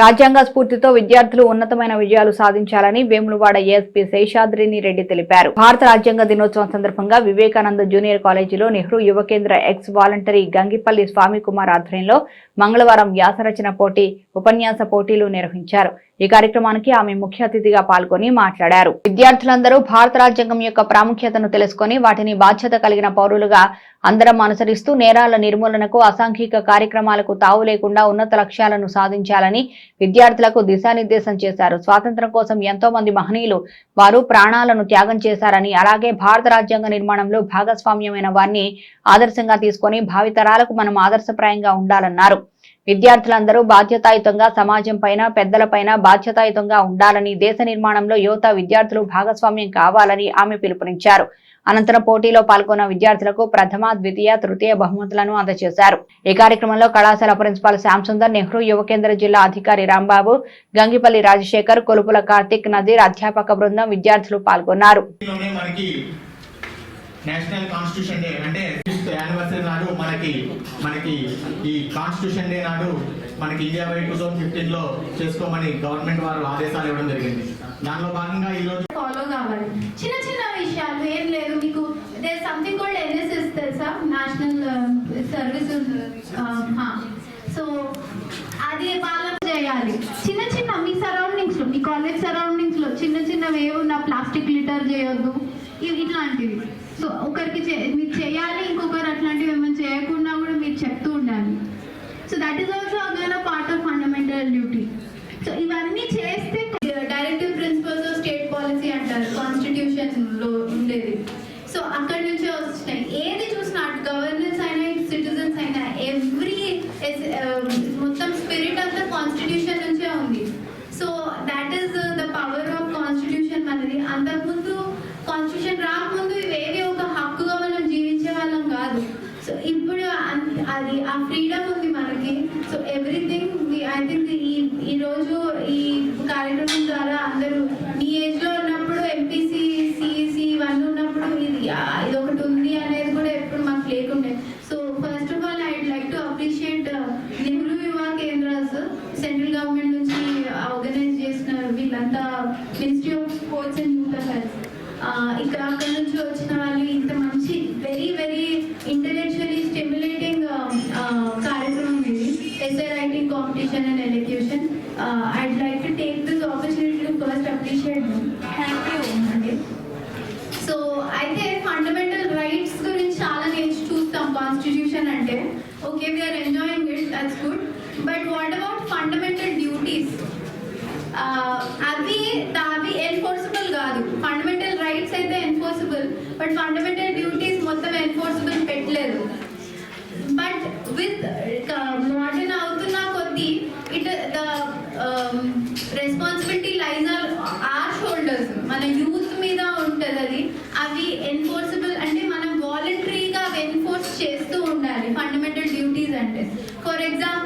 రాజ్యాంగ స్ఫూర్తితో విద్యార్థులు ఉన్నతమైన విజయాలు సాధించాలని వేములవాడ ఏఎస్పీ శేషాద్రిని రెడ్డి తెలిపారు. భారత రాజ్యాంగ దినోత్సవం సందర్భంగా వివేకానంద జూనియర్ కాలేజీలో నెహ్రూ యువ కేంద్ర ఎక్స్ వాలంటరీ గంగిపల్లి స్వామి కుమార్ ఆధ్వర్యంలో మంగళవారం వ్యాసరచన పోటీ ఉపన్యాస పోటీలు నిర్వహించారు. ఈ కార్యక్రమానికి ఆమె ముఖ్య అతిథిగా పాల్గొని మాట్లాడారు. విద్యార్థులందరూ భారత రాజ్యాంగం యొక్క ప్రాముఖ్యతను తెలుసుకొని వాటిని బాధ్యత కలిగిన పౌరులుగా అందరం అనుసరిస్తూ నేరాల నిర్మూలనకు అసాంఘిక కార్యక్రమాలకు తావు లేకుండా ఉన్నత లక్ష్యాలను సాధించాలని విద్యార్థులకు దిశానిర్దేశం చేశారు. స్వాతంత్రం కోసం ఎంతో మంది మహనీయులు వారు ప్రాణాలను త్యాగం చేశారని అలాగే భారత రాజ్యాంగ నిర్మాణంలో భాగస్వామ్యమైన వారిని ఆదర్శంగా తీసుకొని భావితరాలకు మనం ఆదర్శప్రాయంగా ఉండాలన్నారు. విద్యార్థులందరూ బాధ్యతాయుతంగా సమాజం పైన పెద్దల పైన బాధ్యతాయుతంగా ఉండాలని దేశ నిర్మాణంలో యువత విద్యార్థులు భాగస్వామ్యం కావాలని ఆమె పిలుపునిచ్చారు. అనంతరం పోటీలో పాల్గొన్న విద్యార్థులకు ప్రథమ ద్వితీయ తృతీయ బహుమతులను అందజేశారు. ఈ కార్యక్రమంలో కళాశాల ప్రిన్సిపాల్ శ్యామ్ సుందర్ నెహ్రూ యువ కేంద్ర జిల్లా అధికారి రాంబాబు గంగిపల్లి రాజశేఖర్ కొలుపుల కార్తిక్ నదీర్ అధ్యాపక బృందం విద్యార్థులు పాల్గొన్నారు. నేషనల్ కాన్స్టిట్యూషన్ డే అంటే ఫిఫ్త్ యానివర్సరీ నాడు మనకి మనకి ఈ కాన్స్టిట్యూషన్ డే నాడు మనకి ఇండియా బై టూ థౌసండ్ ఫిఫ్టీన్లో చేసుకోమని గవర్నమెంట్ వారు ఆదేశాలు ఇవ్వడం జరిగింది. దానిలో భాగంగా ఈ రోజు ఫాలో కావాలి. చిన్న చిన్న విషయాలు ఏం లేదు మీకు. దేర్ సంథింగ్ కూడా ఎన్ఎస్ఎస్ తెలుసా? నేషనల్ సర్వీస్ సో అది వాళ్ళకు చేయాలి. చిన్న చిన్న మీ సరౌండింగ్స్లో మీ కాలేజ్ సరౌండింగ్స్లో చిన్న చిన్నవి ఏమున్నా ప్లాస్టిక్ లిటర్ చేయొద్దు. ఇట్లాంటివి. సో ఒకరికి మీరు చేయాలి ఇంకొకరు అట్లాంటివి ఏమైనా చేయకుండా కూడా మీరు చెప్తూ ఉండాలి. So that is also again part of fundamental duty so ఇవన్నీ చేస్తే directive principles of state policy అంటారు కాన్స్టిట్యూషన్లో ఉండేది. సో అక్కడి నుంచే వస్తున్నాయి. ఏది చూసినా గవర్నెన్స్ అయినా సిటిజన్స్ అయినా ఎవ్రీ um, మొత్తం స్పిరిట్ అంతా కాన్స్టిట్యూషన్ నుంచి అది ఆ ఫ్రీడమ్ ఉంది మనకి. సో ఎవ్రీథింగ్ ఐ థింక్ ఈ ఈ రోజు ఈ కార్యక్రమం ద్వారా అందరూ మీ ఏజ్లో ఉన్నప్పుడు ఎంపీసీ సిఈసి ఇవన్నీ ఉన్నప్పుడు ఇది ఇది ఒకటి ఉంది అనేది కూడా ఎప్పుడు మాకు లేకుండే. So first of all I'd like to appreciate Nehru Yuva Kendras central government నుంచి ఆర్గనైజ్ చేసిన వీళ్ళంతా ministry of sports and youth affairs ఇక్కడ అక్కడ నుంచి వచ్చిన వాళ్ళు ఇంత మంచి very very internet essay writing competition and elocution I'd like to take this opportunity to first appreciate thank you అండి సో అయితే ఫండమెంటల్ రైట్స్ గురించి చాలా నేర్చు చూస్తాం కాన్స్టిట్యూషన్ అంటే. Okay we're enjoying it that's good but what about fundamental duties అవి అవి enforceable కాదు. ఫండమెంటల్ రైట్స్ అయితే ఎన్ఫోర్సబుల్ బట్ ఫండమెంటల్ డ్యూటీస్ మొత్తం ఎన్ఫోర్సబుల్ పెట్టలేదు. బట్ విత్ అవి ఎన్ఫోర్సబుల్ అంటే మనం వాలంటరీగా అవి ఎన్ఫోర్స్ చేస్తూ ఉండాలి ఫండమెంటల్ డ్యూటీస్ అంటే. For example